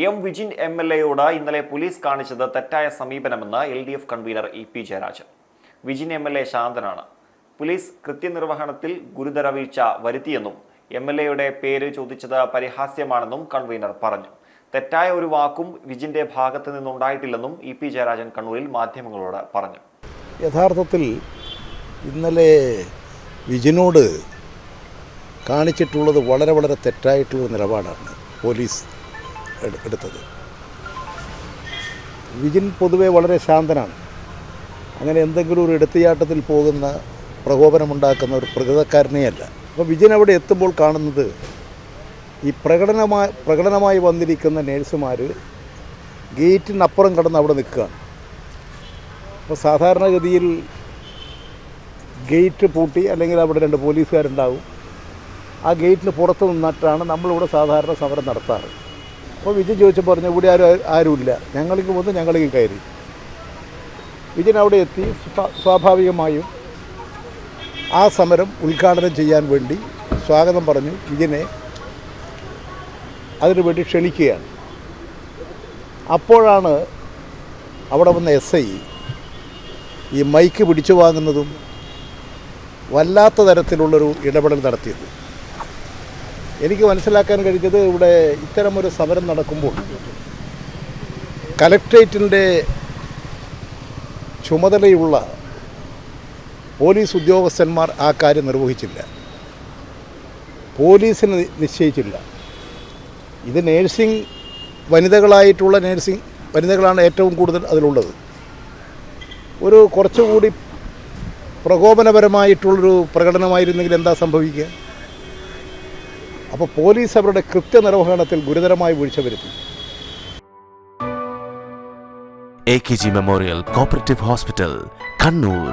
M Vijin M L എയോട് ഇന്നലെ police കാണിച്ചത് തെറ്റായ സമീപനമെന്ന് L D F convener E P Jayarajan. Vijin M L A ശാന്തനാണ്. Police കൃത്യനിർവഹണത്തിൽ ഗുരുതര വീഴ്ച വരുത്തിയെന്നും എം എൽ എയുടെ പേര് ചോദിച്ചത് പരിഹാസ്യമാണെന്നും കൺവീനർ പറഞ്ഞു. തെറ്റായ ഒരു വാക്കും വിജിന്റെ ഭാഗത്ത് നിന്നുണ്ടായിട്ടില്ലെന്നും ഇ പി ജയരാജൻ കണ്ണൂരിൽ മാധ്യമങ്ങളോട് പറഞ്ഞു. യഥാർത്ഥത്തിൽ ഇന്നലെ വിജിനോട് കാണിച്ചിട്ടുള്ളത് വളരെ വളരെ തെറ്റായിട്ടുള്ള നിലപാടാണ് പോലീസ്. എടുത്തത്. വിജിൻ പൊതുവെ വളരെ ശാന്തനാണ്. അങ്ങനെ എന്തെങ്കിലും ഒരു എടുത്തിയാട്ടത്തിൽ പോകുന്ന പ്രകോപനമുണ്ടാക്കുന്ന ഒരു പ്രകൃതക്കാരനെയല്ല. അപ്പോൾ വിജിൻ അവിടെ എത്തുമ്പോൾ കാണുന്നത് ഈ പ്രകടനമായി പ്രകടനമായി വന്നിരിക്കുന്ന നേഴ്സുമാർ ഗേറ്റിനപ്പുറം കടന്ന് അവിടെ നിൽക്കുകയാണ്. അപ്പോൾ സാധാരണഗതിയിൽ ഗേറ്റ് പൂട്ടി അല്ലെങ്കിൽ അവിടെ രണ്ട് പോലീസുകാരുണ്ടാവും. ആ ഗേറ്റിന് പുറത്ത് നിന്നിട്ടാണ് നമ്മളിവിടെ സാധാരണ സമരം നടത്താറ്. അപ്പോൾ വിജയ് ചോദിച്ചു പറഞ്ഞു ഇവിടെ ആരും ആരുമില്ല. ഞങ്ങൾക്ക് വന്ന് ഞങ്ങൾക്ക് കയറി. വിജയൻ അവിടെ എത്തി. സ്വാഭാവികമായും ആ സമരം ഉദ്ഘാടനം ചെയ്യാൻ വേണ്ടി സ്വാഗതം പറഞ്ഞു വിജയനെ. അതിനു വേണ്ടി ക്ഷണിക്കുകയാണ്. അപ്പോഴാണ് അവിടെ വന്ന എസ് ഐ ഈ മൈക്ക് പിടിച്ചു വാങ്ങുന്നതും വല്ലാത്ത തരത്തിലുള്ളൊരു ഇടപെടൽ നടത്തിയത്. എനിക്ക് മനസ്സിലാക്കാൻ കഴിഞ്ഞത് ഇവിടെ ഇത്തരമൊരു സമരം നടക്കുമ്പോൾ കലക്ട്രേറ്റിന്റെ ചുമതലയുള്ള പോലീസ് ഉദ്യോഗസ്ഥന്മാർ ആ കാര്യം നിർവഹിച്ചില്ല. പോലീസിന് നിശ്ചയിച്ചില്ല. ഇത് നേഴ്സിംഗ് വനിതകളായിട്ടുള്ള നേഴ്സിംഗ് വനിതകളാണ് ഏറ്റവും കൂടുതൽ അതിലുള്ളത്. ഒരു കുറച്ചുകൂടി പ്രകോപനപരമായിട്ടുള്ളൊരു പ്രകടനമായിരുന്നെങ്കിൽ എന്താ സംഭവിക്കുക? അപ്പോൾ പോലീസ് അവരുടെ കൃത്യനിർവഹണത്തിൽ ഗുരുതരമായി വീഴ്ച വരുത്തി. A K G memorial cooperative hospital Kannur